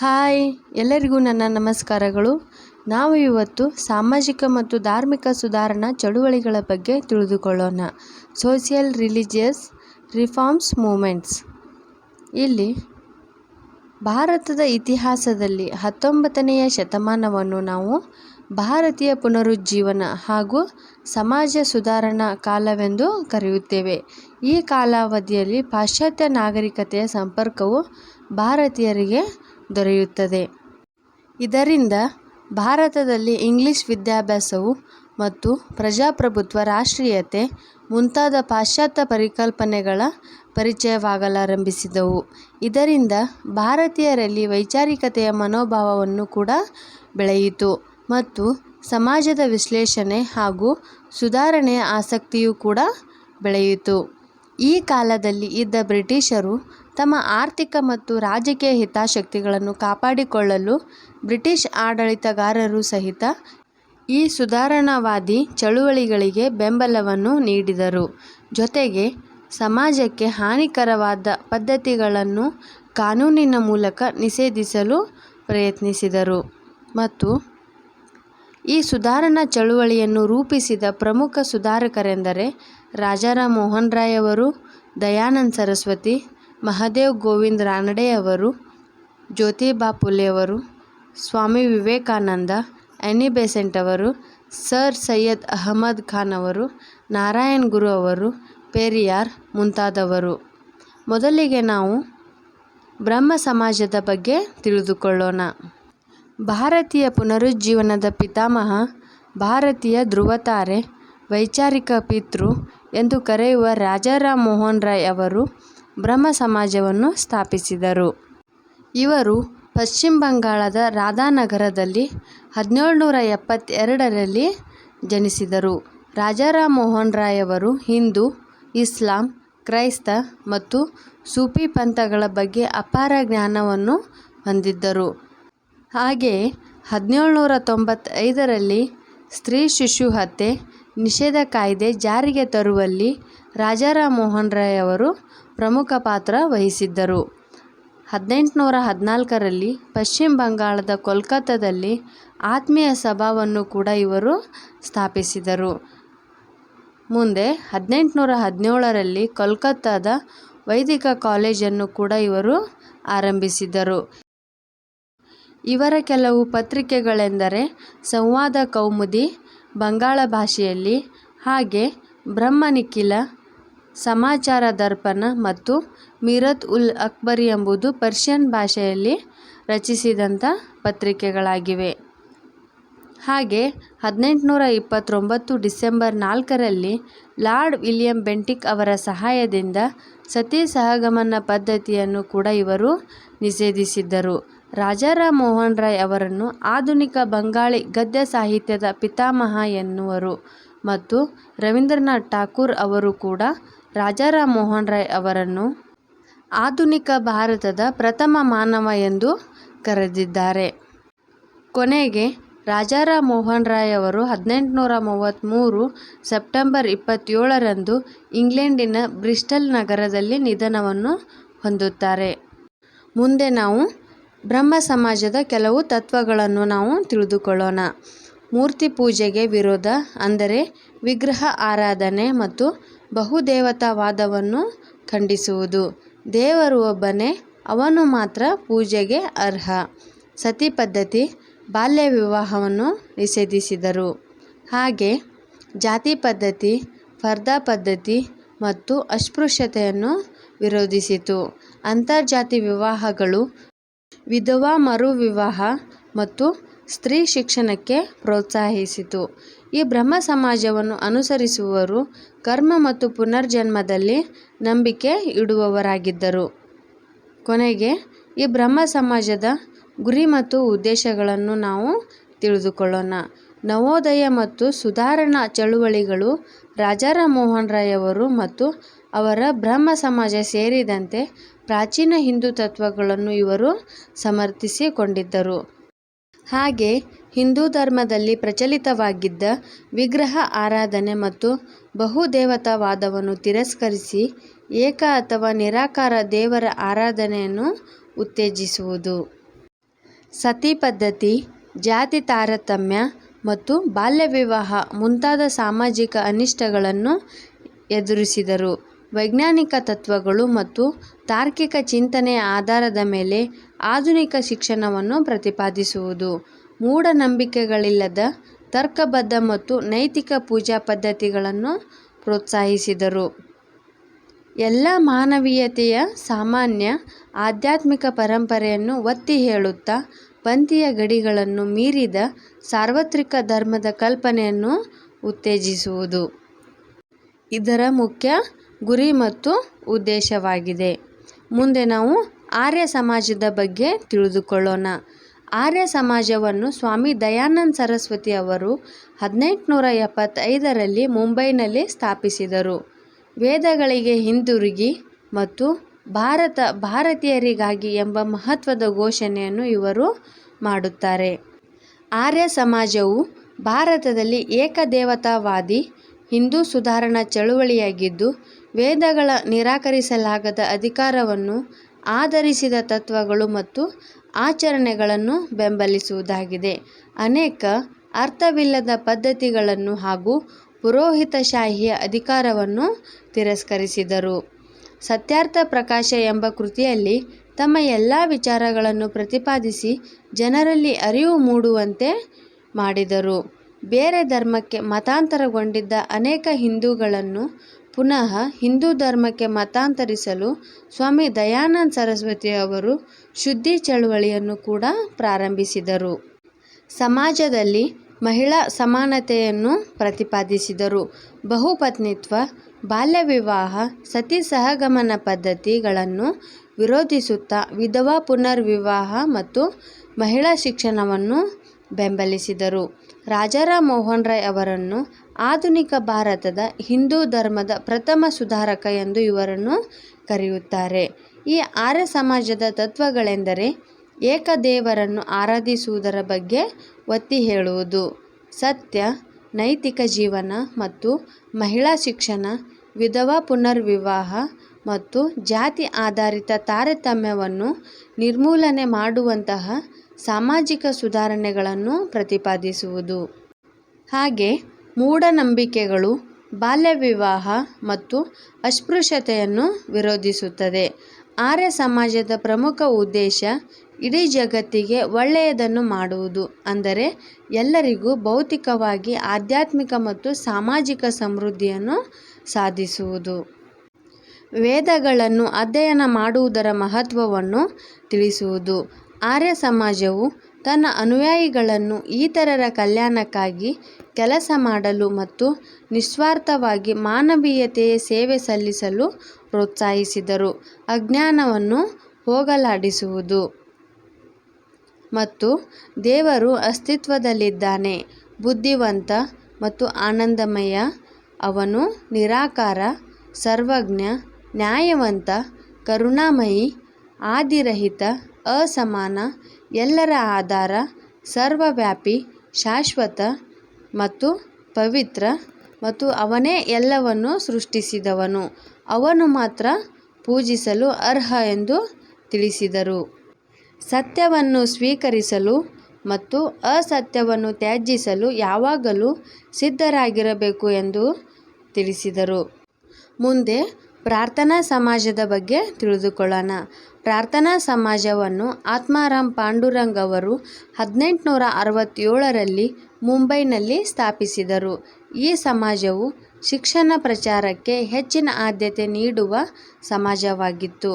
Hi, ಎಲ್ಲರಿಗೂ ನನ್ನ ನಮಸ್ಕಾರಗಳು. ನಾವು ಇವತ್ತು ಸಾಮಾಜಿಕ ಮತ್ತು ಧಾರ್ಮಿಕ ಸುಧಾರಣಾ ಚಳುವಳಿಗಳ ಬಗ್ಗೆ ತಿಳಿದುಕೊಳ್ಳೋಣ. Social religious reforms movements. ಇಲ್ಲಿ, ಭಾರತದ ಇತಿಹಾಸದಲ್ಲಿ ಹತ್ತೊಂಬತ್ತನೆಯ ಶತಮಾನವನ್ನು ನಾವು ಭಾರತೀಯ ಪುನರುಜ್ಜೀವನ ಹಾಗೂ ಸಮಾಜ ಸುಧಾರಣಾ ಕಾಲವೆಂದು ಕರೆಯುತ್ತೇವೆ. ಈ ಕಾಲಾವಧಿಯಲ್ಲಿ ಪಾಶ್ಚಾತ್ಯ ನಾಗರಿಕತೆಯ ಸಂಪರ್ಕವು ಭಾರತೀಯರಿಗೆ ದೊರೆಯುತ್ತದೆ. ಇದರಿಂದ ಭಾರತದಲ್ಲಿ ಇಂಗ್ಲಿಷ್ ವಿದ್ಯಾಭ್ಯಾಸವು ಮತ್ತು ಪ್ರಜಾಪ್ರಭುತ್ವ, ರಾಷ್ಟ್ರೀಯತೆ ಮುಂತಾದ ಪಾಶ್ಚಾತ್ಯ ಪರಿಕಲ್ಪನೆಗಳ ಪರಿಚಯವಾಗಲಾರಂಭಿಸಿದವು. ಇದರಿಂದ ಭಾರತೀಯರಲ್ಲಿ ವೈಚಾರಿಕತೆಯ ಮನೋಭಾವವನ್ನು ಕೂಡ ಬೆಳೆಯಿತು ಮತ್ತು ಸಮಾಜದ ವಿಶ್ಲೇಷಣೆ ಹಾಗೂ ಸುಧಾರಣೆಯ ಆಸಕ್ತಿಯೂ ಕೂಡ ಬೆಳೆಯಿತು. ಈ ಕಾಲದಲ್ಲಿ ಇದ್ದ ಬ್ರಿಟಿಷರು ತಮ್ಮ ಆರ್ಥಿಕ ಮತ್ತು ರಾಜಕೀಯ ಹಿತಾಸಕ್ತಿಗಳನ್ನು ಕಾಪಾಡಿಕೊಳ್ಳಲು ಬ್ರಿಟಿಷ್ ಆಡಳಿತಗಾರರು ಸಹಿತ ಈ ಸುಧಾರಣಾವಾದಿ ಚಳುವಳಿಗಳಿಗೆ ಬೆಂಬಲವನ್ನು ನೀಡಿದರು. ಜೊತೆಗೆ ಸಮಾಜಕ್ಕೆ ಹಾನಿಕರವಾದ ಪದ್ಧತಿಗಳನ್ನು ಕಾನೂನಿನ ಮೂಲಕ ನಿಷೇಧಿಸಲು ಪ್ರಯತ್ನಿಸಿದರು ಮತ್ತು ಈ ಸುಧಾರಣಾ ಚಳುವಳಿಯನ್ನು ರೂಪಿಸಿದ ಪ್ರಮುಖ ಸುಧಾರಕರೆಂದರೆ ರಾಜಾರಾಮ್ ಮೋಹನ್ ರಾಯ್ ಅವರು, ದಯಾನಂದ ಸರಸ್ವತಿ ಮಹಾದೇವ್ ಗೋವಿಂದ್ ರಾನಡೆಯವರು ಜ್ಯೋತಿಬಾ ಫುಲೆಯವರು ಸ್ವಾಮಿ ವಿವೇಕಾನಂದ ಆ್ಯನಿ ಬೆಸೆಂಟ್ ಅವರು, ಸರ್ ಸೈಯದ್ ಅಹಮದ್ ಖಾನ್ ಅವರು, ನಾರಾಯಣ್ ಗುರು ಅವರು, ಪೆರಿಯಾರ್ ಮುಂತಾದವರು. ಮೊದಲಿಗೆ ನಾವು ಬ್ರಹ್ಮ ಸಮಾಜದ ಬಗ್ಗೆ ತಿಳಿದುಕೊಳ್ಳೋಣ. ಭಾರತೀಯ ಪುನರುಜ್ಜೀವನದ ಪಿತಾಮಹ, ಭಾರತೀಯ ಧ್ರುವತಾರೆ, ವೈಚಾರಿಕ ಪಿತೃ ಎಂದು ಕರೆಯುವ ರಾಜಾರಾಮ್ ಮೋಹನ್ ರಾಯ್ ಅವರು ಬ್ರಹ್ಮ ಸಮಾಜವನ್ನು ಸ್ಥಾಪಿಸಿದರು. ಇವರು ಪಶ್ಚಿಮ ಬಂಗಾಳದ ರಾಧಾನಗರದಲ್ಲಿ ಹದಿನೇಳುನೂರ ಎಪ್ಪತ್ತೆರಡರಲ್ಲಿ ಜನಿಸಿದರು. ರಾಜಾರಾಮ್ ಮೋಹನ್ ಅವರು ಹಿಂದೂ, ಇಸ್ಲಾಂ, ಕ್ರೈಸ್ತ ಮತ್ತು ಸೂಫಿ ಪಂಥಗಳ ಬಗ್ಗೆ ಅಪಾರ ಜ್ಞಾನವನ್ನು ಹೊಂದಿದ್ದರು. ಹಾಗೆಯೇ ಹದಿನೇಳುನೂರ ತೊಂಬತ್ತೈದರಲ್ಲಿ ಸ್ತ್ರೀ ಶಿಶು ಹತ್ಯೆ ನಿಷೇಧ ಕಾಯ್ದೆ ಜಾರಿಗೆ ತರುವಲ್ಲಿ ರಾಜಾರಾಮ್ ಮೋಹನ್ ಅವರು ಪ್ರಮುಖ ಪಾತ್ರ ವಹಿಸಿದ್ದರು. ಹದಿನೆಂಟುನೂರ ಹದಿನಾಲ್ಕರಲ್ಲಿ ಪಶ್ಚಿಮ ಬಂಗಾಳದ ಕೋಲ್ಕತ್ತಾದಲ್ಲಿ ಆತ್ಮೀಯ ಸಭಾವನ್ನು ಕೂಡ ಇವರು ಸ್ಥಾಪಿಸಿದರು. ಮುಂದೆ ಹದಿನೆಂಟುನೂರ ಹದಿನೇಳರಲ್ಲಿ ಕೋಲ್ಕತ್ತಾದ ವೈದಿಕ ಕಾಲೇಜನ್ನು ಕೂಡ ಇವರು ಆರಂಭಿಸಿದರು ಇವರ ಕೆಲವು ಪತ್ರಿಕೆಗಳೆಂದರೆ ಸಂವಾದ ಕೌಮುದಿ, ಬಂಗಾಳ ಭಾಷೆಯಲ್ಲಿ ಹಾಗೆ ಬ್ರಹ್ಮ ನಿಖಿಲ ಸಮಾಚಾರ ದರ್ಪಣ ಮತ್ತು ಮೀರತ್ ಉಲ್ ಅಕ್ಬರಿ ಎಂಬುದು ಪರ್ಷಿಯನ್ ಭಾಷೆಯಲ್ಲಿ ರಚಿಸಿದಂಥ ಪತ್ರಿಕೆಗಳಾಗಿವೆ. ಹಾಗೆ ಹದಿನೆಂಟುನೂರ ಇಪ್ಪತ್ತೊಂಬತ್ತು ಡಿಸೆಂಬರ್ ನಾಲ್ಕರಲ್ಲಿ ಲಾರ್ಡ್ ವಿಲಿಯಂ ಬೆಂಟಿಕ್ ಅವರ ಸಹಾಯದಿಂದ ಸತಿ ಸಹಗಮನ ಪದ್ಧತಿಯನ್ನು ಕೂಡ ಇವರು ನಿಷೇಧಿಸಿದ್ದರು. ರಾಜಾರಾಮ್ ಮೋಹನ್ ರಾಯ್ ಅವರನ್ನು ಆಧುನಿಕ ಬಂಗಾಳಿ ಗದ್ಯ ಸಾಹಿತ್ಯದ ಪಿತಾಮಹ ಎನ್ನುವರು ಮತ್ತು ರವೀಂದ್ರನಾಥ್ ಠಾಕೂರ್ ಅವರು ಕೂಡ ರಾಜಾರಾಮ್ ಮೋಹನ್ ರಾಯ್ ಅವರನ್ನು ಆಧುನಿಕ ಭಾರತದ ಪ್ರಥಮ ಮಾನವ ಎಂದು ಕರೆದಿದ್ದಾರೆ. ಕೊನೆಗೆ ರಾಜಾರಾಮ್ ಮೋಹನ್ ರಾಯ್ ಅವರು ಹದಿನೆಂಟುನೂರ ಮೂವತ್ತ್ಮೂರು ಸೆಪ್ಟೆಂಬರ್ ಇಪ್ಪತ್ತೇಳರಂದು ಇಂಗ್ಲೆಂಡಿನ ಬ್ರಿಸ್ಟಲ್ ನಗರದಲ್ಲಿ ನಿಧನವನ್ನು ಹೊಂದುತ್ತಾರೆ. ಮುಂದೆ ನಾವು ಬ್ರಹ್ಮ ಸಮಾಜದ ಕೆಲವು ತತ್ವಗಳನ್ನು ನಾವು ತಿಳಿದುಕೊಳ್ಳೋಣ. ಮೂರ್ತಿ ಪೂಜೆಗೆ ವಿರೋಧ ಅಂದರೆ ವಿಗ್ರಹ ಆರಾಧನೆ ಮತ್ತು ಬಹುದೇವತಾವಾದವನ್ನು ಖಂಡಿಸುವುದು. ದೇವರು ಒಬ್ಬನೇ, ಅವನು ಮಾತ್ರ ಪೂಜೆಗೆ ಅರ್ಹ. ಸತಿ ಪದ್ಧತಿ, ಬಾಲ್ಯ ವಿವಾಹವನ್ನು ನಿಷೇಧಿಸಿದರು. ಹಾಗೆ ಜಾತಿ ಪದ್ಧತಿ, ಫರ್ದಾ ಪದ್ಧತಿ ಮತ್ತು ಅಸ್ಪೃಶ್ಯತೆಯನ್ನು ವಿರೋಧಿಸಿತು. ಅಂತರ್ಜಾತಿ ವಿವಾಹಗಳು ವಿಧವಾ ಮರುವಿವಾಹ ಮತ್ತು ಸ್ತ್ರೀ ಶಿಕ್ಷಣಕ್ಕೆ ಪ್ರೋತ್ಸಾಹಿಸಿತು. ಈ ಬ್ರಹ್ಮ ಸಮಾಜವನ್ನು ಅನುಸರಿಸುವವರು ಕರ್ಮ ಮತ್ತು ಪುನರ್ಜನ್ಮದಲ್ಲಿ ನಂಬಿಕೆ ಇಡುವವರಾಗಿದ್ದರು. ಕೊನೆಗೆ ಈ ಬ್ರಹ್ಮ ಸಮಾಜದ ಗುರಿ ಮತ್ತು ಉದ್ದೇಶಗಳನ್ನು ನಾವು ತಿಳಿದುಕೊಳ್ಳೋಣ. ನವೋದಯ ಮತ್ತು ಸುಧಾರಣಾ ಚಳುವಳಿಗಳು ರಾಜಾರಾಮ್ ಮೋಹನ್ ರಾಯ್ ಅವರು ಮತ್ತು ಅವರ ಬ್ರಹ್ಮ ಸಮಾಜ ಸೇರಿದಂತೆ ಪ್ರಾಚೀನ ಹಿಂದೂ ತತ್ವಗಳನ್ನು ಇವರು ಸಮರ್ಥಿಸಿಕೊಂಡಿದ್ದರು. ಹಾಗೆ ಹಿಂದೂ ಧರ್ಮದಲ್ಲಿ ಪ್ರಚಲಿತವಾಗಿದ್ದ ವಿಗ್ರಹ ಆರಾಧನೆ ಮತ್ತು ಬಹುದೇವತಾವಾದವನ್ನು ತಿರಸ್ಕರಿಸಿ ಏಕ ಅಥವಾ ನಿರಾಕಾರ ದೇವರ ಆರಾಧನೆಯನ್ನು ಉತ್ತೇಜಿಸುವುದು ಸತಿ ಪದ್ಧತಿ, ಜಾತಿ ತಾರತಮ್ಯ ಮತ್ತು ಬಾಲ್ಯ ವಿವಾಹ ಮುಂತಾದ ಸಾಮಾಜಿಕ ಅನಿಷ್ಟಗಳನ್ನು ಎದುರಿಸಿದರು. ವೈಜ್ಞಾನಿಕ ತತ್ವಗಳು ಮತ್ತು ತಾರ್ಕಿಕ ಚಿಂತನೆಯ ಆಧಾರದ ಮೇಲೆ ಆಧುನಿಕ ಶಿಕ್ಷಣವನ್ನು ಪ್ರತಿಪಾದಿಸುವುದು. ಮೂಢನಂಬಿಕೆಗಳಿಲ್ಲದ ತರ್ಕಬದ್ಧ ಮತ್ತು ನೈತಿಕ ಪೂಜಾ ಪದ್ಧತಿಗಳನ್ನು ಪ್ರೋತ್ಸಾಹಿಸಿದರು. ಎಲ್ಲ ಮಾನವೀಯತೆಯ ಸಾಮಾನ್ಯ ಆಧ್ಯಾತ್ಮಿಕ ಪರಂಪರೆಯನ್ನು ಒತ್ತಿ ಹೇಳುತ್ತಾ ಪಂಥೀಯ ಗಡಿಗಳನ್ನು ಮೀರಿದ ಸಾರ್ವತ್ರಿಕ ಧರ್ಮದ ಕಲ್ಪನೆಯನ್ನು ಉತ್ತೇಜಿಸುವುದು. ಇದರ ಮುಖ್ಯ ಗುರಿ ಮತ್ತು ಉದ್ದೇಶವಾಗಿದೆ. ಮುಂದೆ ನಾವು ಆರ್ಯ ಸಮಾಜದ ಬಗ್ಗೆ ತಿಳಿದುಕೊಳ್ಳೋಣ. ಆರ್ಯ ಸಮಾಜವನ್ನು ಸ್ವಾಮಿ ದಯಾನಂದ ಸರಸ್ವತಿ ಅವರು ಹದಿನೆಂಟುನೂರ ಎಪ್ಪತ್ತೈದರಲ್ಲಿ ಮುಂಬೈನಲ್ಲಿ ಸ್ಥಾಪಿಸಿದರು. ವೇದಗಳಿಗೆ ಹಿಂದಿರುಗಿ ಮತ್ತು ಭಾರತ, ಭಾರತೀಯರಿಗಾಗಿ ಎಂಬ ಮಹತ್ವದ ಘೋಷಣೆಯನ್ನು ಇವರು ಮಾಡುತ್ತಾರೆ. ಆರ್ಯ ಸಮಾಜವು ಭಾರತದಲ್ಲಿ ಏಕದೇವತಾವಾದಿ, ಹಿಂದೂ ಸುಧಾರಣಾ ಚಳುವಳಿಯಾಗಿದ್ದು, ವೇದಗಳ ನಿರಾಕರಿಸಲಾಗದ ಅಧಿಕಾರವನ್ನು ಆಧರಿಸಿದ ತತ್ವಗಳು ಮತ್ತು ಆಚರಣೆಗಳನ್ನು ಬೆಂಬಲಿಸುವುದಾಗಿದೆ. ಅನೇಕ ಅರ್ಥವಿಲ್ಲದ ಪದ್ಧತಿಗಳನ್ನು ಹಾಗೂ ಪುರೋಹಿತಶಾಹಿಯ ಅಧಿಕಾರವನ್ನು ತಿರಸ್ಕರಿಸಿದರು. ಸತ್ಯಾರ್ಥ ಪ್ರಕಾಶ ಎಂಬ ಕೃತಿಯಲ್ಲಿ ತಮ್ಮ ಎಲ್ಲ ವಿಚಾರಗಳನ್ನು ಪ್ರತಿಪಾದಿಸಿ ಜನರಲ್ಲಿ ಅರಿವು ಮೂಡುವಂತೆ ಮಾಡಿದರು. ಬೇರೆ ಧರ್ಮಕ್ಕೆ ಮತಾಂತರಗೊಂಡಿದ್ದ ಅನೇಕ ಹಿಂದೂಗಳನ್ನು ಪುನಃ ಹಿಂದೂ ಧರ್ಮಕ್ಕೆ ಮತಾಂತರಿಸಲು ಸ್ವಾಮಿ ದಯಾನಂದ ಸರಸ್ವತಿ ಅವರು ಶುದ್ಧಿ ಚಳುವಳಿಯನ್ನು ಕೂಡ ಪ್ರಾರಂಭಿಸಿದರು. ಸಮಾಜದಲ್ಲಿ ಮಹಿಳಾ ಸಮಾನತೆಯನ್ನು ಪ್ರತಿಪಾದಿಸಿದರು. ಬಹುಪತ್ನಿತ್ವ, ಬಾಲ್ಯ ವಿವಾಹ, ಸತಿ ಸಹಗಮನ ಪದ್ಧತಿಗಳನ್ನು ವಿರೋಧಿಸುತ್ತಾ ವಿಧವಾ ಪುನರ್ವಿವಾಹ ಮತ್ತು ಮಹಿಳಾ ಶಿಕ್ಷಣವನ್ನು ಬೆಂಬಲಿಸಿದರು. ರಾಜಾರಾಮ್ ಮೋಹನ್ ರಾಯ್ ಅವರನ್ನು ಆಧುನಿಕ ಭಾರತದ ಹಿಂದೂ ಧರ್ಮದ ಪ್ರಥಮ ಸುಧಾರಕ ಎಂದು ಇವರನ್ನು ಕರೆಯುತ್ತಾರೆ. ಈ ಆರ್ಯ ಸಮಾಜದ ತತ್ವಗಳೆಂದರೆ ಏಕದೇವರನ್ನು ಆರಾಧಿಸುವುದರ ಬಗ್ಗೆ ಒತ್ತಿ ಹೇಳುವುದು, ಸತ್ಯ, ನೈತಿಕ ಜೀವನ ಮತ್ತು ಮಹಿಳಾ ಶಿಕ್ಷಣ, ವಿಧವಾ ಪುನರ್ವಿವಾಹ ಮತ್ತು ಜಾತಿ ಆಧಾರಿತ ತಾರತಮ್ಯವನ್ನು ನಿರ್ಮೂಲನೆ ಮಾಡುವಂತಹ ಸಾಮಾಜಿಕ ಸುಧಾರಣೆಗಳನ್ನು ಪ್ರತಿಪಾದಿಸುವುದು. ಹಾಗೆ ಮೂಢನಂಬಿಕೆಗಳು, ಬಾಲ್ಯ ವಿವಾಹ ಮತ್ತು ಅಸ್ಪೃಶ್ಯತೆಯನ್ನು ವಿರೋಧಿಸುತ್ತದೆ. ಆರ್ಯ ಸಮಾಜದ ಪ್ರಮುಖ ಉದ್ದೇಶ ಇಡೀ ಜಗತ್ತಿಗೆ ಒಳ್ಳೆಯದನ್ನು ಮಾಡುವುದು ಅಂದರೆ ಎಲ್ಲರಿಗೂ ಭೌತಿಕವಾಗಿ ಆಧ್ಯಾತ್ಮಿಕ ಮತ್ತು ಸಾಮಾಜಿಕ ಸಮೃದ್ಧಿಯನ್ನು ಸಾಧಿಸುವುದು. ವೇದಗಳನ್ನು ಅಧ್ಯಯನ ಮಾಡುವುದರ ಮಹತ್ವವನ್ನು ತಿಳಿಸುವುದು. ಆರ್ಯ ಸಮಾಜವು ತನ್ನ ಅನುಯಾಯಿಗಳನ್ನು ಇತರರ ಕಲ್ಯಾಣಕ್ಕಾಗಿ ಕೆಲಸ ಮಾಡಲು ಮತ್ತು ನಿಸ್ವಾರ್ಥವಾಗಿ ಮಾನವೀಯತೆಯ ಸೇವೆ ಸಲ್ಲಿಸಲು ಪ್ರೋತ್ಸಾಹಿಸಿದರು. ಅಜ್ಞಾನವನ್ನು ಹೋಗಲಾಡಿಸುವುದು ಮತ್ತು ದೇವರು ಅಸ್ತಿತ್ವದಲ್ಲಿದ್ದಾನೆ, ಬುದ್ಧಿವಂತ ಮತ್ತು ಆನಂದಮಯ, ಅವನು ನಿರಾಕಾರ, ಸರ್ವಜ್ಞ, ನ್ಯಾಯವಂತ, ಕರುಣಾಮಯಿ, ಆದಿರಹಿತ, ಅಸಮಾನ, ಎಲ್ಲರ ಆಧಾರ, ಸರ್ವವ್ಯಾಪಿ, ಶಾಶ್ವತ ಮತ್ತು ಪವಿತ್ರ ಮತ್ತು ಅವನೇ ಎಲ್ಲವನ್ನೂ ಸೃಷ್ಟಿಸಿದವನು, ಅವನು ಮಾತ್ರ ಪೂಜಿಸಲು ಅರ್ಹ ಎಂದು ತಿಳಿಸಿದರು. ಸತ್ಯವನ್ನು ಸ್ವೀಕರಿಸಲು ಮತ್ತು ಅಸತ್ಯವನ್ನು ತ್ಯಜಿಸಲು ಯಾವಾಗಲೂ ಸಿದ್ಧರಾಗಿರಬೇಕು ಎಂದು ತಿಳಿಸಿದರು. ಮುಂದೆ ಪ್ರಾರ್ಥನಾ ಸಮಾಜದ ಬಗ್ಗೆ ತಿಳಿದುಕೊಳ್ಳೋಣ. ಪ್ರಾರ್ಥನಾ ಸಮಾಜವನ್ನು ಆತ್ಮಾರಾಮ್ ಪಾಂಡುರಂಗ್ ಅವರು ಹದಿನೆಂಟುನೂರ ಅರವತ್ತೇಳರಲ್ಲಿ ಮುಂಬೈನಲ್ಲಿ ಸ್ಥಾಪಿಸಿದರು. ಈ ಸಮಾಜವು ಶಿಕ್ಷಣ ಪ್ರಚಾರಕ್ಕೆ ಹೆಚ್ಚಿನ ಆದ್ಯತೆ ನೀಡುವ ಸಮಾಜವಾಗಿತ್ತು.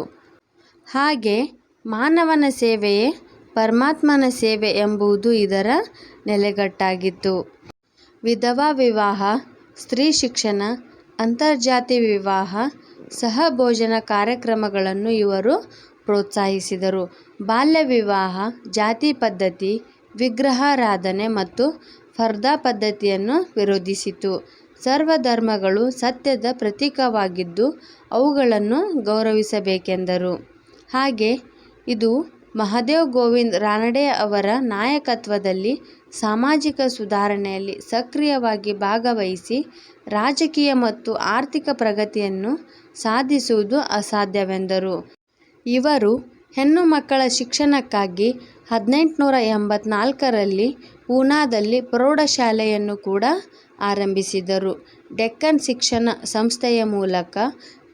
ಹಾಗೆ ಮಾನವನ ಸೇವೆಯೇ ಪರಮಾತ್ಮನ ಸೇವೆ ಎಂಬುದು ಇದರ ನೆಲೆಗಟ್ಟಾಗಿತ್ತು. ವಿಧವಾ ವಿವಾಹ, ಸ್ತ್ರೀ ಶಿಕ್ಷಣ, ಅಂತರ್ಜಾತಿ ವಿವಾಹ, ಸಹಭೋಜನ ಕಾರ್ಯಕ್ರಮಗಳನ್ನು ಇವರು ಪ್ರೋತ್ಸಾಹಿಸಿದರು. ಬಾಲ್ಯ ವಿವಾಹ, ಜಾತಿ ಪದ್ಧತಿ, ವಿಗ್ರಹಾರಾಧನೆ ಮತ್ತು ಫರ್ದಾ ಪದ್ಧತಿಯನ್ನು ವಿರೋಧಿಸಿತು. ಸರ್ವಧರ್ಮಗಳು ಸತ್ಯದ ಪ್ರತೀಕವಾಗಿದ್ದು ಅವುಗಳನ್ನು ಗೌರವಿಸಬೇಕೆಂದರು. ಹಾಗೆ ಇದು ಮಹಾದೇವ್ ಗೋವಿಂದ್ ರಾನಡೆ ಅವರ ನಾಯಕತ್ವದಲ್ಲಿ ಸಾಮಾಜಿಕ ಸುಧಾರಣೆಯಲ್ಲಿ ಸಕ್ರಿಯವಾಗಿ ಭಾಗವಹಿಸಿ ರಾಜಕೀಯ ಮತ್ತು ಆರ್ಥಿಕ ಪ್ರಗತಿಯನ್ನು ಸಾಧಿಸುವುದು ಅಸಾಧ್ಯವೆಂದರು. ಇವರು ಹೆಣ್ಣು ಮಕ್ಕಳ ಶಿಕ್ಷಣಕ್ಕಾಗಿ ಹದಿನೆಂಟುನೂರ ಎಂಬತ್ನಾಲ್ಕರಲ್ಲಿ ಪೂನಾದಲ್ಲಿ ಪ್ರೌಢಶಾಲೆಯನ್ನು ಕೂಡ ಆರಂಭಿಸಿದರು. ಡೆಕ್ಕನ್ ಶಿಕ್ಷಣ ಸಂಸ್ಥೆಯ ಮೂಲಕ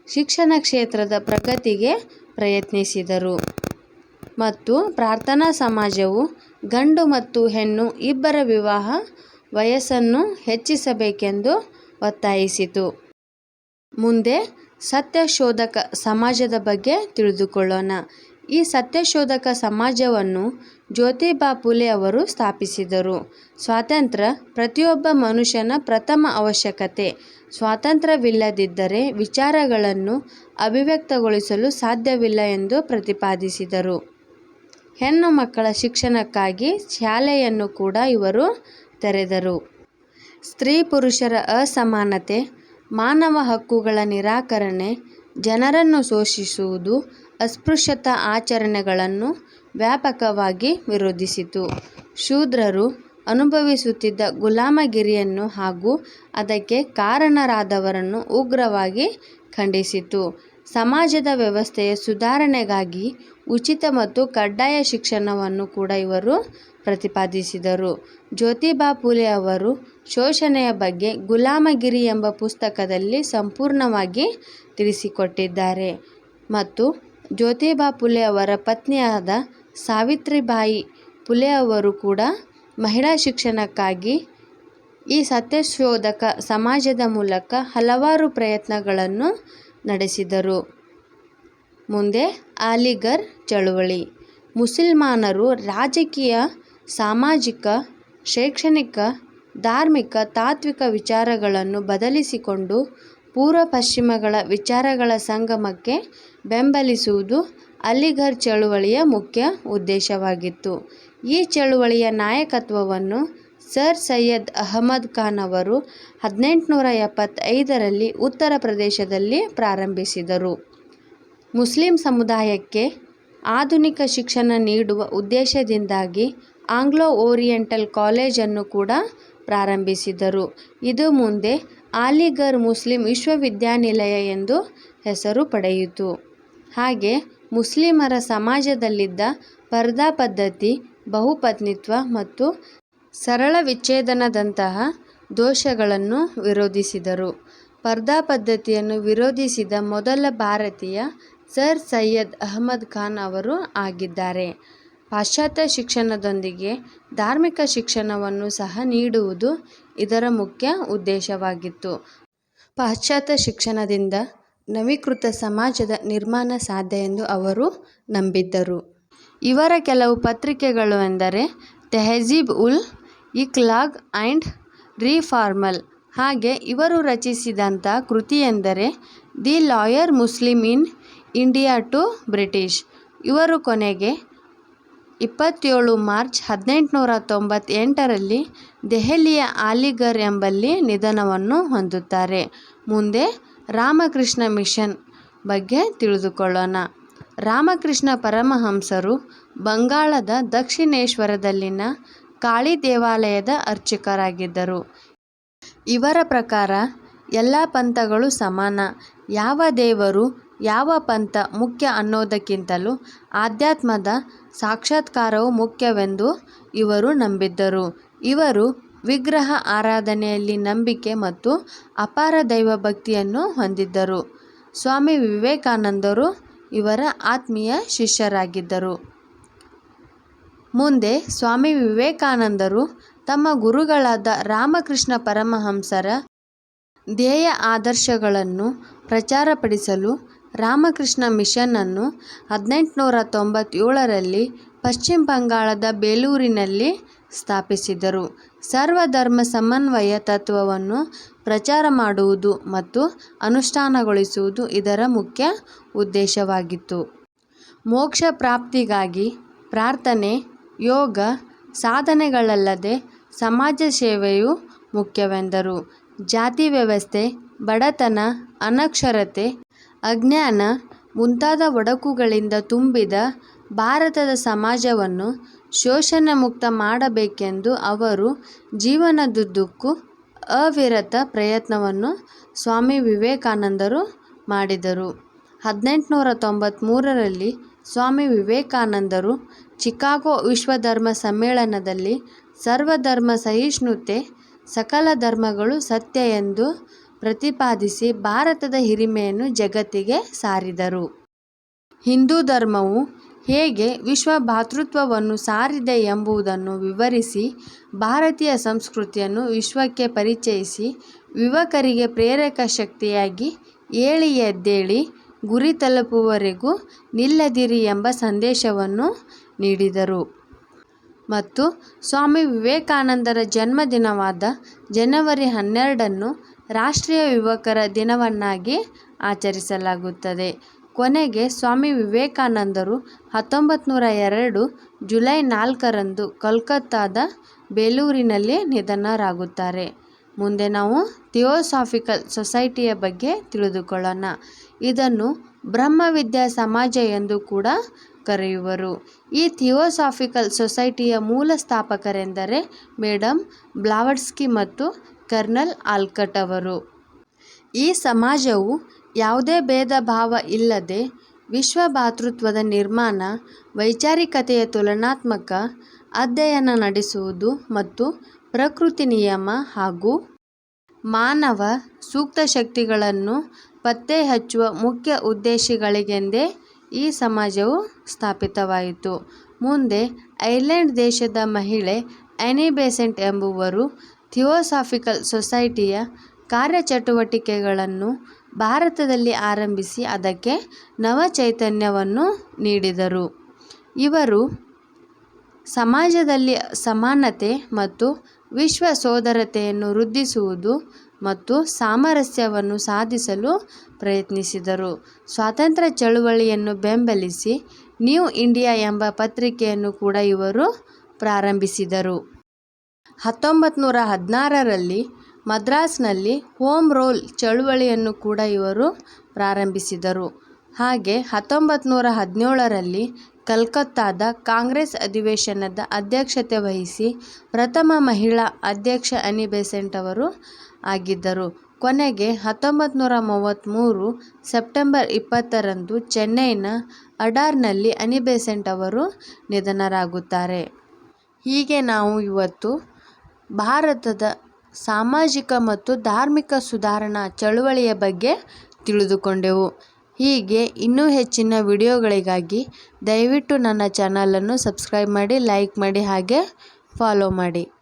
ಶಿಕ್ಷಣ ಕ್ಷೇತ್ರದ ಪ್ರಗತಿಗೆ ಪ್ರಯತ್ನಿಸಿದರು ಮತ್ತು ಪ್ರಾರ್ಥನಾ ಸಮಾಜವು ಗಂಡು ಮತ್ತು ಹೆಣ್ಣು ಇಬ್ಬರ ವಿವಾಹ ವಯಸ್ಸನ್ನು ಹೆಚ್ಚಿಸಬೇಕೆಂದು ಒತ್ತಾಯಿಸಿತು. ಮುಂದೆ ಸತ್ಯಶೋಧಕ ಸಮಾಜದ ಬಗ್ಗೆ ತಿಳಿದುಕೊಳ್ಳೋಣ. ಈ ಸತ್ಯಶೋಧಕ ಸಮಾಜವನ್ನು ಜ್ಯೋತಿಬಾ ಫುಲೆ ಅವರು ಸ್ಥಾಪಿಸಿದರು. ಸ್ವಾತಂತ್ರ್ಯ ಪ್ರತಿಯೊಬ್ಬ ಮನುಷ್ಯನ ಪ್ರಥಮ ಅವಶ್ಯಕತೆ. ಸ್ವಾತಂತ್ರ್ಯವಿಲ್ಲದಿದ್ದರೆ ವಿಚಾರಗಳನ್ನು ಅಭಿವ್ಯಕ್ತಗೊಳಿಸಲು ಸಾಧ್ಯವಿಲ್ಲ ಎಂದು ಪ್ರತಿಪಾದಿಸಿದರು. ಹೆಣ್ಣು ಮಕ್ಕಳ ಶಿಕ್ಷಣಕ್ಕಾಗಿ ಶಾಲೆಯನ್ನು ಕೂಡ ಇವರು ತೆರೆದರು. ಸ್ತ್ರೀ ಪುರುಷರ ಅಸಮಾನತೆ, ಮಾನವ ಹಕ್ಕುಗಳ ನಿರಾಕರಣೆ, ಜನರನ್ನು ಶೋಷಿಸುವುದು, ಅಸ್ಪೃಶ್ಯತಾ ಆಚರಣೆಗಳನ್ನು ವ್ಯಾಪಕವಾಗಿ ವಿರೋಧಿಸಿತು. ಶೂದ್ರರು ಅನುಭವಿಸುತ್ತಿದ್ದ ಗುಲಾಮಗಿರಿಯನ್ನು ಹಾಗೂ ಅದಕ್ಕೆ ಕಾರಣರಾದವರನ್ನು ಉಗ್ರವಾಗಿ ಖಂಡಿಸಿತು. ಸಮಾಜದ ವ್ಯವಸ್ಥೆಯ ಸುಧಾರಣೆಗಾಗಿ ಉಚಿತ ಮತ್ತು ಕಡ್ಡಾಯ ಶಿಕ್ಷಣವನ್ನು ಕೂಡ ಇವರು ಪ್ರತಿಪಾದಿಸಿದರು. ಜ್ಯೋತಿಬಾ ಫುಲೆ ಅವರು ಶೋಷಣೆಯ ಬಗ್ಗೆ ಗುಲಾಮಗಿರಿ ಎಂಬ ಪುಸ್ತಕದಲ್ಲಿ ಸಂಪೂರ್ಣವಾಗಿ ತಿಳಿಸಿಕೊಟ್ಟಿದ್ದಾರೆ ಮತ್ತು ಜ್ಯೋತಿಬಾ ಫುಲೆ ಅವರ ಪತ್ನಿಯಾದ ಸಾವಿತ್ರಿಬಾಯಿ ಪುಲೆ ಅವರು ಕೂಡ ಮಹಿಳಾ ಶಿಕ್ಷಣಕ್ಕಾಗಿ ಈ ಸತ್ಯಶೋಧಕ ಸಮಾಜದ ಮೂಲಕ ಹಲವಾರು ಪ್ರಯತ್ನಗಳನ್ನು ನಡೆಸಿದರು. ಮುಂದೆ ಅಲಿಘರ್ ಚಳುವಳಿ ಮುಸಲ್ಮಾನರು ರಾಜಕೀಯ, ಸಾಮಾಜಿಕ, ಶೈಕ್ಷಣಿಕ, ಧಾರ್ಮಿಕ, ತಾತ್ವಿಕ ವಿಚಾರಗಳನ್ನು ಬದಲಿಸಿಕೊಂಡು ಪೂರ್ವ-ಪಶ್ಚಿಮಗಳ ವಿಚಾರಗಳ ಸಂಗಮಕ್ಕೆ ಬೆಂಬಲಿಸುವುದು ಅಲಿಘರ್ ಚಳುವಳಿಯ ಮುಖ್ಯ ಉದ್ದೇಶವಾಗಿತ್ತು. ಈ ಚಳುವಳಿಯ ನಾಯಕತ್ವವನ್ನು ಸರ್ ಸೈಯದ್ ಅಹಮದ್ ಖಾನ್ ಅವರು ಹದಿನೆಂಟುನೂರ ಎಪ್ಪತ್ತೈದರಲ್ಲಿ ಉತ್ತರ ಪ್ರದೇಶದಲ್ಲಿ ಪ್ರಾರಂಭಿಸಿದರು. ಮುಸ್ಲಿಂ ಸಮುದಾಯಕ್ಕೆ ಆಧುನಿಕ ಶಿಕ್ಷಣ ನೀಡುವ ಉದ್ದೇಶದಿಂದಾಗಿ ಆಂಗ್ಲೋ-ಓರಿಯೆಂಟಲ್ ಕಾಲೇಜನ್ನು ಕೂಡ ಪ್ರಾರಂಭಿಸಿದರು. ಇದು ಮುಂದೆ ಅಲಿಘರ್ ಮುಸ್ಲಿಂ ವಿಶ್ವವಿದ್ಯಾನಿಲಯ ಎಂದು ಹೆಸರು ಪಡೆಯಿತು. ಹಾಗೆ ಮುಸ್ಲಿಮರ ಸಮಾಜದಲ್ಲಿದ್ದ ಪರ್ದಾ ಪದ್ಧತಿ, ಬಹುಪತ್ನಿತ್ವ ಮತ್ತು ಸರಳ ವಿಚ್ಛೇದನದಂತಹ ದೋಷಗಳನ್ನು ವಿರೋಧಿಸಿದರು. ಪರ್ದಾ ಪದ್ಧತಿಯನ್ನು ವಿರೋಧಿಸಿದ ಮೊದಲ ಭಾರತೀಯ ಸರ್ ಸೈಯದ್ ಅಹಮದ್ ಖಾನ್ ಅವರು ಆಗಿದ್ದಾರೆ. ಪಾಶ್ಚಾತ್ಯ ಶಿಕ್ಷಣದೊಂದಿಗೆ ಧಾರ್ಮಿಕ ಶಿಕ್ಷಣವನ್ನು ಸಹ ನೀಡುವುದು ಇದರ ಮುಖ್ಯ ಉದ್ದೇಶವಾಗಿತ್ತು. ಪಾಶ್ಚಾತ್ಯ ಶಿಕ್ಷಣದಿಂದ ನವೀಕೃತ ಸಮಾಜದ ನಿರ್ಮಾಣ ಸಾಧ್ಯ ಎಂದು ಅವರು ನಂಬಿದ್ದರು. ಇವರ ಕೆಲವು ಪತ್ರಿಕೆಗಳು ಎಂದರೆ ತೆಹಜೀಬ್ ಉಲ್ ಇಕ್ಲಾಗ್ ಅಂಡ್ ರಿಫಾರ್ಮಲ್. ಹಾಗೆ ಇವರು ರಚಿಸಿದಂಥ ಕೃತಿಯೆಂದರೆ the lawyer Muslim in India to British. ಇವರು ಕೊನೆಗೆ ಇಪ್ಪತ್ತೇಳು ಮಾರ್ಚ್ ಹದಿನೆಂಟುನೂರ ತೊಂಬತ್ತೆಂಟರಲ್ಲಿ ದೆಹಲಿಯ ಆಲಿಗರ್ ಎಂಬಲ್ಲಿ ನಿಧನವನ್ನು ಹೊಂದುತ್ತಾರೆ. ಮುಂದೆ ರಾಮಕೃಷ್ಣ ಮಿಷನ್ ಬಗ್ಗೆ ತಿಳಿದುಕೊಳ್ಳೋಣ. ರಾಮಕೃಷ್ಣ ಪರಮಹಂಸರು ಬಂಗಾಳದ ದಕ್ಷಿಣೇಶ್ವರದಲ್ಲಿನ ಕಾಳಿ ದೇವಾಲಯದ ಅರ್ಚಕರಾಗಿದ್ದರು. ಇವರ ಪ್ರಕಾರ ಎಲ್ಲ ಪಂಥಗಳು ಸಮಾನ. ಯಾವ ದೇವರು, ಯಾವ ಪಂಥ ಮುಖ್ಯ ಅನ್ನೋದಕ್ಕಿಂತಲೂ ಆಧ್ಯಾತ್ಮದ ಸಾಕ್ಷಾತ್ಕಾರವು ಮುಖ್ಯವೆಂದು ಇವರು ನಂಬಿದ್ದರು. ಇವರು ವಿಗ್ರಹ ಆರಾಧನೆಯಲ್ಲಿ ನಂಬಿಕೆ ಮತ್ತು ಅಪಾರ ದೈವ ಭಕ್ತಿಯನ್ನು ಹೊಂದಿದ್ದರು. ಸ್ವಾಮಿ ವಿವೇಕಾನಂದರು ಇವರ ಆತ್ಮೀಯ ಶಿಷ್ಯರಾಗಿದ್ದರು. ಮುಂದೆ ಸ್ವಾಮಿ ವಿವೇಕಾನಂದರು ತಮ್ಮ ಗುರುಗಳಾದ ರಾಮಕೃಷ್ಣ ಪರಮಹಂಸರ ಧ್ಯೇಯ ಆದರ್ಶಗಳನ್ನು ಪ್ರಚಾರಪಡಿಸಲು ರಾಮಕೃಷ್ಣ ಮಿಷನ್ ಅನ್ನು ಹದಿನೆಂಟುನೂರ ತೊಂಬತ್ತೇಳರಲ್ಲಿ ಪಶ್ಚಿಮ ಬಂಗಾಳದ ಬೇಲೂರಿನಲ್ಲಿ ಸ್ಥಾಪಿಸಿದರು. ಸರ್ವಧರ್ಮ ಸಮನ್ವಯ ತತ್ವವನ್ನು ಪ್ರಚಾರ ಮಾಡುವುದು ಮತ್ತು ಅನುಷ್ಠಾನಗೊಳಿಸುವುದು ಇದರ ಮುಖ್ಯ ಉದ್ದೇಶವಾಗಿತ್ತು. ಮೋಕ್ಷ ಪ್ರಾಪ್ತಿಗಾಗಿ ಪ್ರಾರ್ಥನೆ, ಯೋಗ, ಸಾಧನೆಗಳಲ್ಲದೆ ಸಮಾಜ ಸೇವೆಯೂ ಮುಖ್ಯವೆಂದರು. ಜಾತಿ ವ್ಯವಸ್ಥೆ, ಬಡತನ, ಅನಕ್ಷರತೆ, ಅಜ್ಞಾನ ಮುಂತಾದ ಒಡಕುಗಳಿಂದ ತುಂಬಿದ ಭಾರತದ ಸಮಾಜವನ್ನು ಶೋಷಣೆ ಮುಕ್ತ ಮಾಡಬೇಕೆಂದು ಅವರು ಜೀವನದುದ್ದಕ್ಕೂ ಅವಿರತ ಪ್ರಯತ್ನವನ್ನು ಸ್ವಾಮಿ ವಿವೇಕಾನಂದರು ಮಾಡಿದರು. ಹದಿನೆಂಟುನೂರ ತೊಂಬತ್ತಮೂರರಲ್ಲಿ ಸ್ವಾಮಿ ವಿವೇಕಾನಂದರು ಚಿಕಾಗೋ ವಿಶ್ವಧರ್ಮ ಸಮ್ಮೇಳನದಲ್ಲಿ ಸರ್ವಧರ್ಮ ಸಹಿಷ್ಣುತೆ, ಸಕಲ ಧರ್ಮಗಳು ಸತ್ಯ ಎಂದು ಪ್ರತಿಪಾದಿಸಿ ಭಾರತದ ಹಿರಿಮೆಯನ್ನು ಜಗತ್ತಿಗೆ ಸಾರಿದರು. ಹಿಂದೂ ಧರ್ಮವು ಹೇಗೆ ವಿಶ್ವ ಭಾತೃತ್ವವನ್ನು ಸಾರಿದೆ ಎಂಬುದನ್ನು ವಿವರಿಸಿ, ಭಾರತೀಯ ಸಂಸ್ಕೃತಿಯನ್ನು ವಿಶ್ವಕ್ಕೆ ಪರಿಚಯಿಸಿ, ಯುವಕರಿಗೆ ಪ್ರೇರಕ ಶಕ್ತಿಯಾಗಿ ಏಳಿ ಎದ್ದೇಳಿ ಗುರಿ ತಲುಪುವವರೆಗೂ ನಿಲ್ಲದಿರಿ ಎಂಬ ಸಂದೇಶವನ್ನು ನೀಡಿದರು. ಮತ್ತು ಸ್ವಾಮಿ ವಿವೇಕಾನಂದರ ಜನ್ಮದಿನವಾದ ಜನವರಿ ಹನ್ನೆರಡನ್ನು ರಾಷ್ಟ್ರೀಯ ಯುವಕರ ದಿನವನ್ನಾಗಿ ಆಚರಿಸಲಾಗುತ್ತದೆ. ಕೊನೆಗೆ ಸ್ವಾಮಿ ವಿವೇಕಾನಂದರು ಹತ್ತೊಂಬತ್ತನೂರ ಎರಡು ಜುಲೈ ನಾಲ್ಕರಂದು ಕೋಲ್ಕತ್ತಾದ ಬೇಲೂರಿನಲ್ಲಿ ನಿಧನರಾಗುತ್ತಾರೆ. ಮುಂದೆ ನಾವು ಥಿಯೋಸಾಫಿಕಲ್ ಸೊಸೈಟಿಯ ಬಗ್ಗೆ ತಿಳಿದುಕೊಳ್ಳೋಣ. ಇದನ್ನು ಬ್ರಹ್ಮವಿದ್ಯಾ ಸಮಾಜ ಎಂದು ಕೂಡ ಕರೆಯುವರು. ಈ ಥಿಯೋಸಾಫಿಕಲ್ ಸೊಸೈಟಿಯ ಮೂಲ ಸ್ಥಾಪಕರೆಂದರೆ ಮೇಡಮ್ ಬ್ಲಾವಟ್ಸ್ಕಿ ಮತ್ತು ಕರ್ನಲ್ ಆಲ್ಕಟ್ ಅವರು. ಈ ಸಮಾಜವು ಯಾವುದೇ ಭೇದ ಭಾವ ಇಲ್ಲದೆ ವಿಶ್ವ ಭಾತೃತ್ವದ ನಿರ್ಮಾಣ, ವೈಚಾರಿಕತೆಯ ತುಲನಾತ್ಮಕ ಅಧ್ಯಯನ ನಡೆಸುವುದು ಮತ್ತು ಪ್ರಕೃತಿ ನಿಯಮ ಹಾಗೂ ಮಾನವ ಸುಪ್ತಶಕ್ತಿಗಳನ್ನು ಪತ್ತೆ ಹಚ್ಚುವ ಮುಖ್ಯ ಉದ್ದೇಶಗಳಿಗೆಂದೇ ಈ ಸಮಾಜವು ಸ್ಥಾಪಿತವಾಯಿತು. ಮುಂದೆ ಐರ್ಲೆಂಡ್ ದೇಶದ ಮಹಿಳೆ ಆನಿ ಬೆಸೆಂಟ್ ಎಂಬುವರು ಥಿಯೋಸಾಫಿಕಲ್ ಸೊಸೈಟಿಯ ಕಾರ್ಯಚಟುವಟಿಕೆಗಳನ್ನು ಭಾರತದಲ್ಲಿ ಆರಂಭಿಸಿ ಅದಕ್ಕೆ ನವಚೈತನ್ಯವನ್ನು ನೀಡಿದರು. ಇವರು ಸಮಾಜದಲ್ಲಿ ಸಮಾನತೆ ಮತ್ತು ವಿಶ್ವ ಸೋದರತೆಯನ್ನು ವೃದ್ಧಿಸುವುದು ಮತ್ತು ಸಾಮರಸ್ಯವನ್ನು ಸಾಧಿಸಲು ಪ್ರಯತ್ನಿಸಿದರು. ಸ್ವಾತಂತ್ರ್ಯ ಚಳುವಳಿಯನ್ನು ಬೆಂಬಲಿಸಿ ನ್ಯೂ ಇಂಡಿಯಾ ಎಂಬ ಪತ್ರಿಕೆಯನ್ನು ಕೂಡ ಇವರು ಪ್ರಾರಂಭಿಸಿದರು. ಹತ್ತೊಂಬತ್ತನೂರ ಹದಿನಾರರಲ್ಲಿ ಮದ್ರಾಸ್ನಲ್ಲಿ ಹೋಮ್ ರೋಲ್ ಚಳುವಳಿಯನ್ನು ಕೂಡ ಇವರು ಪ್ರಾರಂಭಿಸಿದರು. ಹಾಗೆ ಹತ್ತೊಂಬತ್ತನೂರ ಹದಿನೇಳರಲ್ಲಿ ಕಲ್ಕತ್ತಾದ ಕಾಂಗ್ರೆಸ್ ಅಧಿವೇಶನದ ಅಧ್ಯಕ್ಷತೆ ವಹಿಸಿ ಪ್ರಥಮ ಮಹಿಳಾ ಅಧ್ಯಕ್ಷ ಅನಿ ಬೆಸೆಂಟ್ ಅವರು ಆಗಿದ್ದರು. ಕೊನೆಗೆ ಹತ್ತೊಂಬತ್ತನೂರ ಮೂವತ್ತ್ಮೂರು ಸೆಪ್ಟೆಂಬರ್ ಇಪ್ಪತ್ತರಂದು ಚೆನ್ನೈನ ಅಡಾರ್ನಲ್ಲಿ ಅನಿಬೆಸೆಂಟ್ ಅವರು ನಿಧನರಾಗುತ್ತಾರೆ. ಹೀಗೆ ನಾವು ಇವತ್ತು ಭಾರತದ ಸಾಮಾಜಿಕ ಮತ್ತು ಧಾರ್ಮಿಕ ಸುಧಾರಣಾ ಚಳುವಳಿಯ ಬಗ್ಗೆ ತಿಳಿದುಕೊಂಡೆವು. ಹೀಗೆ ಇನ್ನೂ ಹೆಚ್ಚಿನ ವಿಡಿಯೋಗಳಿಗಾಗಿ ದಯವಿಟ್ಟು ನನ್ನ ಚಾನಲನ್ನು ಸಬ್ಸ್ಕ್ರೈಬ್ ಮಾಡಿ, ಲೈಕ್ ಮಾಡಿ ಹಾಗೆ ಫಾಲೋ ಮಾಡಿ.